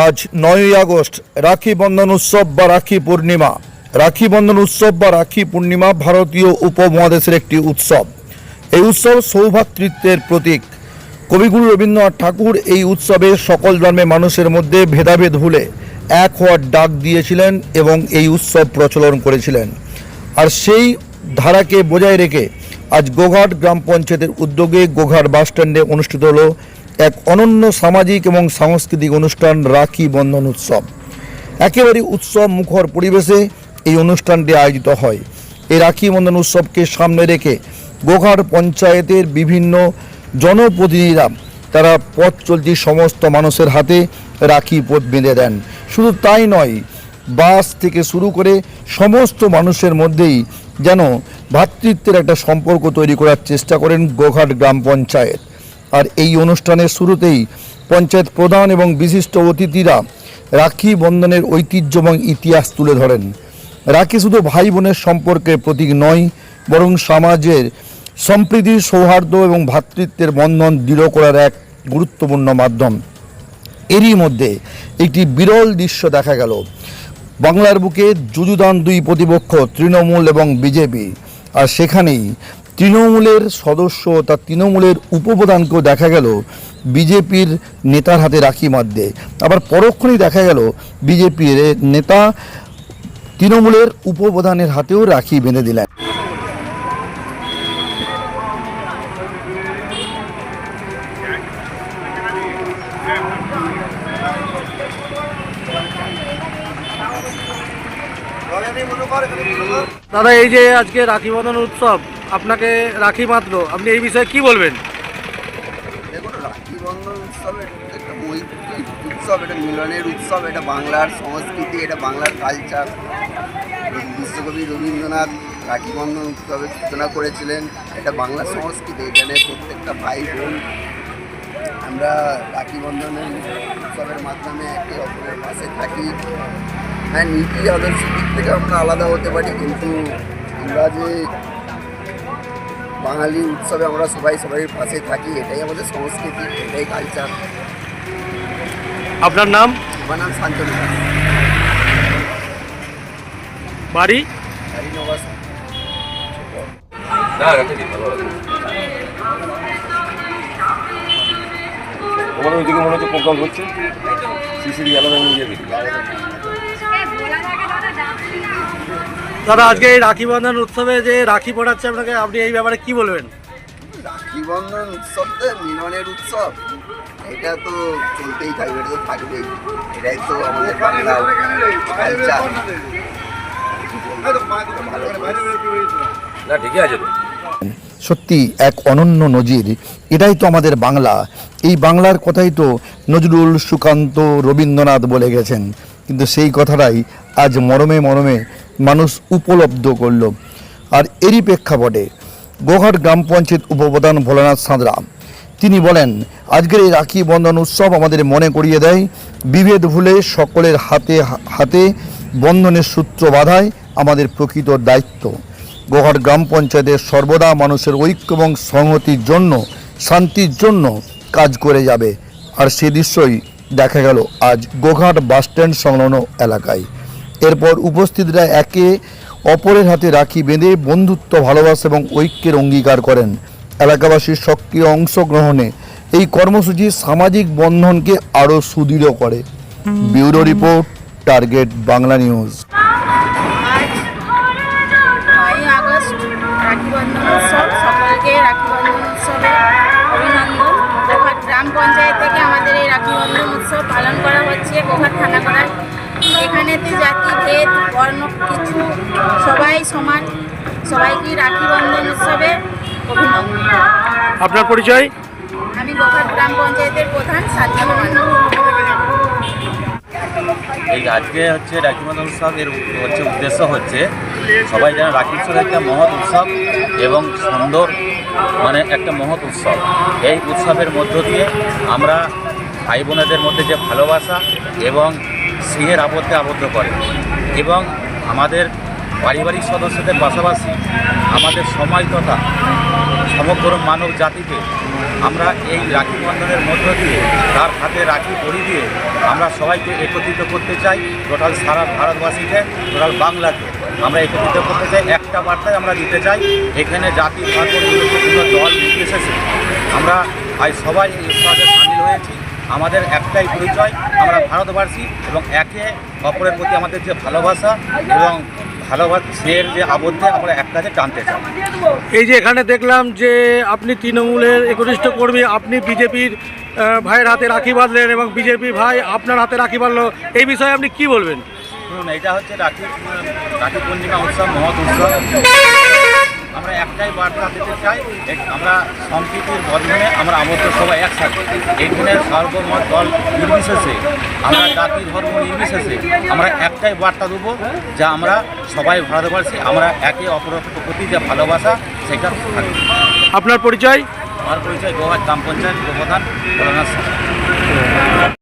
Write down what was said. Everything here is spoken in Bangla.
আজ নয়ই আগস্ট, রাখি বন্ধন উৎসব বা রাখি পূর্ণিমা। রাখি বন্ধন উৎসব বা রাখি পূর্ণিমা ভারতীয় উপমহাদেশের একটি উৎসব। এই উৎসব সৌভাতৃত্বের প্রতীক। কবিগুরু রবীন্দ্রনাথ ঠাকুর এই উৎসবে সকল ধর্মের মানুষের মধ্যে ভেদাভেদ ভুলে এক হওয়ার ডাক দিয়েছিলেন এবং এই উৎসব প্রচলন করেছিলেন। আর সেই ধারাকে বজায় রেখে আজ গোঘাট গ্রাম পঞ্চায়েতের উদ্যোগে গোঘাট বাসস্ট্যান্ডে অনুষ্ঠিত হলো এক অনন্য সামাজিক এবং সাংস্কৃতিক অনুষ্ঠান রাখি বন্ধন উৎসব। একেবারে উৎসব মুখর পরিবেশে এই অনুষ্ঠানটি আয়োজিত হয়। এই রাখি বন্ধন উৎসবকে সামনে রেখে গোঘাট পঞ্চায়েতের বিভিন্ন জনপ্রতিনিধিরা তারা পথ চলতি সমস্ত মানুষের হাতে রাখি পথ বেঁধে দেন। শুধু তাই নয়, বাস থেকে শুরু করে সমস্ত মানুষের মধ্যেই যেন ভ্রাতৃত্বের একটা সম্পর্ক তৈরি করার চেষ্টা করেন গোঘাট গ্রাম পঞ্চায়েত। আর এই অনুষ্ঠানের শুরুতেই পঞ্চায়েত প্রধান এবং বিশিষ্ট অতিথিরা রাখি বন্ধনের ঐতিহ্য এবং ইতিহাস তুলে ধরেন। রাখি শুধু ভাই বোনের সম্পর্কের প্রতীক নয়, বরং সমাজের সম্প্রীতি সৌহার্দ্য এবং ভ্রাতৃত্বের বন্ধন দৃঢ় করার এক গুরুত্বপূর্ণ মাধ্যম। এরই মধ্যে একটি বিরল দৃশ্য দেখা গেল। বাংলার বুকে যুযুদান দুই প্রতিপক্ষ তৃণমূল এবং বিজেপি। আর সেখানেই তৃণমূলের সদস্য তা তৃণমূলের উপপ্রধানকেও দেখা গেল বিজেপির নেতার হাতে রাখি মাধ্যে আবার পরক্ষণেই দেখা গেল বিজেপির নেতা তৃণমূলের উপপ্রধানের হাতেও রাখি বেঁধে দিলেন। দাদা, এই যে আজকে রাখি বন্ধন উৎসব আপনাকে রাখি মাত্র। আপনি এই বিষয়ে কি বলবেন? দেখুন, রাখি বন্ধন উৎসব একটা উৎসব, এটা মিলনের উৎসব, এটা বাংলার সংস্কৃতি, এটা বাংলার কালচার বিশ্বকবি রবীন্দ্রনাথ রাখি বন্ধন উৎসবের সূচনা করেছিলেন। এটা বাংলার সংস্কৃতি এখানে প্রত্যেকটা ভাই বোন। আমরা রাখি বন্ধনের উৎসবের মাধ্যমে একে অপরের পাশে থাকি। হ্যাঁ নীতি, আদর্শের দিক থেকে আমরা আলাদা হতে পারি, কিন্তু আমরা যে বাঙালি উৎসবে আমরা সবাই সবাই পাশে থাকি এটাই আমাদের সংস্কৃতি এটাই কালচার আপনার নাম? আমার নাম শান্তনু বাড়ি? হরি নবাস তোমার ওইদিকে মনে হচ্ছে প্রোগ্রাম হচ্ছে? সিসিডি আলাদা নিয়ে যাবি দাদা আজকে এই রাখি বন্ধন উৎসবে যে রাখি পড়াচ্ছে আপনাকে আপনি এই ব্যাপারে কি বলবেন? রাখি বন্ধন উৎসব তো মিলনের উৎসব। এটা তো চলতেই থাকবে এটা তো থাকবেই। এটাই তো আমাদের কালচার না ঠিকই আছে তো। সত্যি এক অনন্য নজির। এটাই তো আমাদের বাংলা। এই বাংলার কথাই তো নজরুল সুকান্ত রবীন্দ্রনাথ বলে গেছেন। কিন্তু সেই কথাটাই আজ মরমে মরমে মানুষ উপলব্ধ করল। আর এরই প্রেক্ষাপটে গোঘাট গ্রাম পঞ্চায়েত উপপ্রধান ভোলানাথ সাঁতরা, তিনি বলেন, আজকের এই রাখি বন্ধন উৎসব আমাদের মনে করিয়ে দেয়, বিভেদ ভুলে সকলের হাতে হাতে বন্ধনের সূত্র বাঁধায় আমাদের প্রকৃত দায়িত্ব। গোঘাট গ্রাম পঞ্চায়েতের সর্বদা মানুষের ঐক্য এবং সংহতির জন্য, শান্তির জন্য কাজ করে যাবে। আর সে দৃশ্যই দেখা গেল আজ গোঘাট বাসস্ট্যান্ড সংলগ্ন এলাকায়। এরপর উপস্থিতরা একে অপরের হাতে রাখি বেঁধে বন্ধুত্ব ভালোবাসা এবং ঐক্যের অঙ্গীকার করেন। এলাকাবাসীর সক্রিয় অংশগ্রহণে এই কর্মসূচি সামাজিক বন্ধনকে আরও সুদৃঢ় করে। Bureau report target Bangla news. ভেদ বর্ণ কিছু সবাই সমান সবাইকে রাখি বন্ধন উৎসবে অভিনন্দন। আপনার পরিচয়? আমি গোঘাট গ্রাম পঞ্চায়েতের প্রধান সাজ্জাদ এই আজকে হচ্ছে রাখি বন্ধন উৎসব এর হচ্ছে উদ্দেশ্য হচ্ছে সবাই যেন রাখি উৎসব একটা মহৎ উৎসব এবং সুন্দর মানে একটা মহৎ উৎসব। এই উৎসবের মধ্য দিয়ে আমরা ভাই বোনেদের মধ্যে যে ভালোবাসা এবং স্নেহের আবদ্ধে আবদ্ধ করে এবং আমাদের পারিবারিক সদস্যদের পাশাপাশি আমাদের সময় তথা সমগ্র মানব জাতিকে আমরা এই রাখি বন্ধনের মধ্য দিয়ে, তার হাতে রাখি পরি দিয়ে আমরা সবাইকে একত্রিত করতে চাই। টোটাল সারা ভারতবাসীকে, টোটাল বাংলাকে আমরা একত্রিত করতে চাই। একটা বার্তায় আমরা দিতে চাই, এখানে জাতি ধর্ম দল নির্বিশেষে আমরা আজ সবাই এই সামিল হয়েছি। আমাদের একটাই পরিচয় আমরা ভারতবাসী এবং একে অপরের প্রতি আমাদের যে ভালোবাসা এবং ভালোবাসের যে আবদ্ধে আমরা এক কাজে টানতে চাই। এই যে এখানে দেখলাম যে আপনি তৃণমূলের একনিষ্ঠ কর্মী আপনি বিজেপির ভাইয়ের হাতে রাখি বাঁধলেন এবং বিজেপি ভাই আপনার হাতে রাখি বাঁধলো। এই বিষয়ে আপনি কি বলবেন? শুনুন এটা হচ্ছে রাখি রাখি পূর্ণিমা উৎসব মহৎ উৎসব। আমরা একটাই বার্তা দিতে চাই আমরা সম্প্রীতির বন্ধনে আমরা আবদ্ধ সবাই একসাথে। এখানে সর্বমত দল নির্বিশেষে আমরা জাতি ধর্ম নির্বিশেষে আমরা একটাই বার্তা দেবো যা আমরা সবাই ভারতবাসী আমরা একে অপরের প্রতি যে ভালোবাসা সেটা থাকবে। আপনার পরিচয়? আমার পরিচয় গোহাট গ্রাম পঞ্চায়েত সাহা।